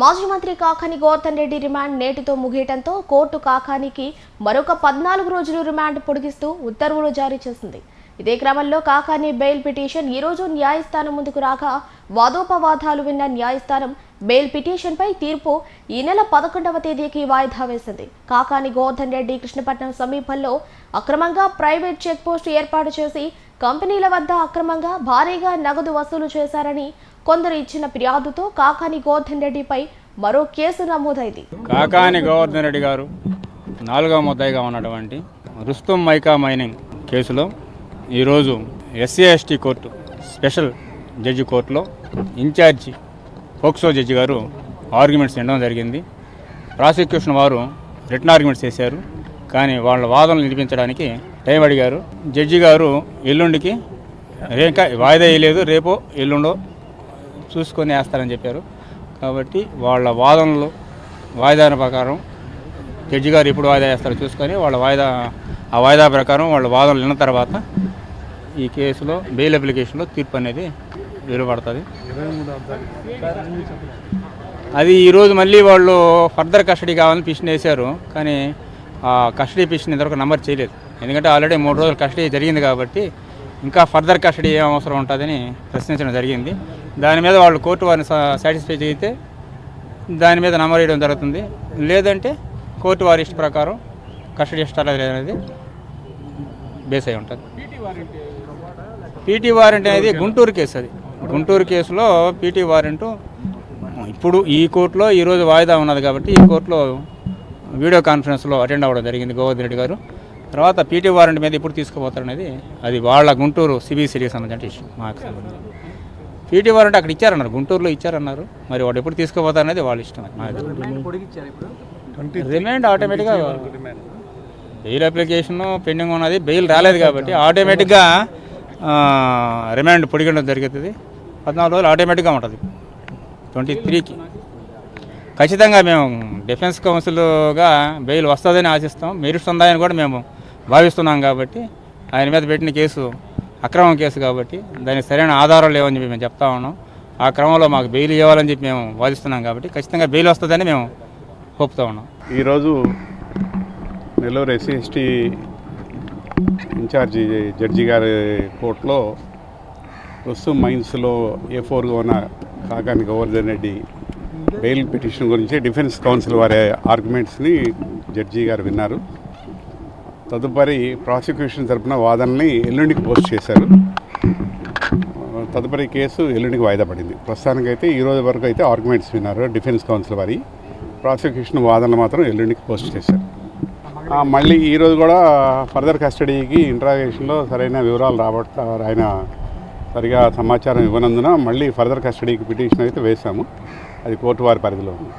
మాజీ మంత్రి కాకాని గోవర్ధన్ రెడ్డి రిమాండ్ నేటితో ముగియటంతో కోర్టు కాకానికి మరొక పద్నాలుగు రోజులు రిమాండ్ పొడిగిస్తూ ఉత్తర్వులు జారీ చేసింది. ఇదే క్రమంలో కాకాని బెయిల్ పిటిషన్ ఈ రోజు న్యాయస్థానం ముందుకు రాగా వాదోపవాదాలు విన్న న్యాయస్థానం బెయిల్ పిటిషన్పై తీర్పు ఈ నెల పదకొండవ తేదీకి వాయిదా వేసింది. కాకాని గోవర్ధన్ రెడ్డి కృష్ణపట్నం సమీపంలో అక్రమంగా ప్రైవేట్ చెక్పోస్ట్ ఏర్పాటు చేసి కంపెనీల వద్ద అక్రమంగా భారీగా నగదు వసూలు చేశారని కొందరు ఇచ్చిన ఫిర్యాదుతో కాకాని గోవర్ధన్ రెడ్డిపై మరో కేసు నమోదైంది. కాకాని గోవర్ధన్ రెడ్డి గారు నాలుగవ ముద్దాయిగా ఉన్నటువంటి రుస్తుం మైకా మైనింగ్ కేసులో ఈరోజు SC ST court special judge కోర్టులో ఇన్ఛార్జి పోక్సో జడ్జి గారు ఆర్గ్యుమెంట్స్ వినడం జరిగింది. ప్రాసిక్యూషన్ వారు రిటర్న్ ఆర్గ్యుమెంట్స్ చేశారు. కానీ వాళ్ళ వాదనలు నిలిపించడానికి టైం అడిగారు జడ్జి గారు ఎల్లుండికి ఇంకా వాయిదా వేయలేదు రేపో ఎల్లుండో చూసుకొని వేస్తారని చెప్పారు. కాబట్టి వాళ్ళ వాదనలు వాయిదాన ప్రకారం జడ్జి గారు ఎప్పుడు వాయిదా వేస్తారో చూసుకొని వాళ్ళ వాయిదా ఆ వాయిదా ప్రకారం వాళ్ళ వాదనలు విన్న తర్వాత ఈ కేసులో బెయిల్ అప్లికేషన్లో తీర్పు అనేది వెలువడుతుంది. అది ఈరోజు మళ్ళీ వాళ్ళు ఫర్దర్ కస్టడీ కావాలని పిషన్ వేశారు. కానీ ఆ కస్టడీ పిషన్ ఇంతవరకు నంబర్ చేయలేదు. ఎందుకంటే ఆల్రెడీ మూడు రోజులు కస్టడీ జరిగింది కాబట్టి ఇంకా ఫర్దర్ కస్టడీ ఏం అవసరం ఉంటుందని ప్రశ్నించడం జరిగింది. దాని మీద వాళ్ళు కోర్టు వారిని సాటిస్ఫై చేయితే దాని మీద నంబర్ వేయడం జరుగుతుంది. లేదంటే కోర్టు వారి ఇష్ట ప్రకారం కస్టడీ ఇష్టాలు అనేది బేస్ అయి ఉంటుంది. పీటీ వారెంట్ అనేది గుంటూరు కేసు అది. గుంటూరు కేసులో పీటీ వారెంట్ ఇప్పుడు ఈ కోర్టులో ఈరోజు వాయిదా ఉన్నది కాబట్టి ఈ కోర్టులో వీడియో కాన్ఫరెన్స్లో అటెండ్ అవ్వడం జరిగింది గోవర్ధన్ రెడ్డి గారు. తర్వాత పీటీ వారెంట్ మీద ఎప్పుడు తీసుకుపోతారు అనేది అది వాళ్ళ గుంటూరు సిబిసిడికి సంబంధించిన ఇష్యూ మాకు సంబంధించి. పీటీ వారెంట్ అక్కడ ఇచ్చారన్నారు గుంటూరులో ఇచ్చారన్నారు. మరి వాడు ఎప్పుడు తీసుకుపోతారు అనేది వాళ్ళ ఇష్టం రిమైండ్ ఆటోమేటిక్గా బెయిల్ అప్లికేషన్ పెండింగ్ ఉన్నది బెయిల్ రాలేదు కాబట్టి ఆటోమేటిక్గా రిమాండ్ పొడిగడం జరుగుతుంది. పద్నాలుగు రోజులు ఆటోమేటిక్గా ఉంటుంది. ట్వంటీ త్రీకి ఖచ్చితంగా మేము డిఫెన్స్ కౌన్సిల్గా బెయిల్ వస్తుందని ఆశిస్తాం. మెరిట్స్ ఉందని కూడా మేము భావిస్తున్నాం కాబట్టి ఆయన మీద పెట్టిన కేసు అక్రమం కేసు కాబట్టి దానికి సరైన ఆధారాలు లేవని చెప్పి మేము చెప్తా ఉన్నాం. ఆ క్రమంలో మాకు బెయిల్ ఇవ్వాలని చెప్పి మేము వాదిస్తున్నాం కాబట్టి ఖచ్చితంగా బెయిల్ వస్తుందని మేము ఒప్పుతూ ఉన్నాం. ఈరోజు Nellore SC ST incharge judge గారి కోర్టులో రుస్తుం మైన్స్లో ఏ ఫోర్గా ఉన్న కాకాని గోవర్ధన్ రెడ్డి బెయిల్ పిటిషన్ గురించి డిఫెన్స్ కౌన్సిల్ వారి ఆర్గ్యుమెంట్స్ని జడ్జి గారు విన్నారు. తదుపరి ప్రాసిక్యూషన్ తరపున వాదనని ఎల్లుండికి పోస్ట్ చేశారు. తదుపరి కేసు ఎల్లుండికి వాయిదా పడింది. ప్రస్తుతానికైతే ఈ రోజు వరకు అయితే ఆర్గ్యుమెంట్స్ విన్నారు డిఫెన్స్ కౌన్సిల్ వారి. ప్రాసిక్యూషన్ వాదనలు మాత్రం ఎల్లుండికి పోస్ట్ చేశారు. మళ్ళీ ఈరోజు కూడా ఫర్దర్ కస్టడీకి ఇంట్రాగేషన్లో సరైన వివరాలు రాబట్ట ఆయన సరిగా సమాచారం ఇవ్వనందున మళ్ళీ ఫర్దర్ కస్టడీకి పిటిషన్ అయితే వేశాము. అది కోర్టు వారి పరిధిలో ఉంది.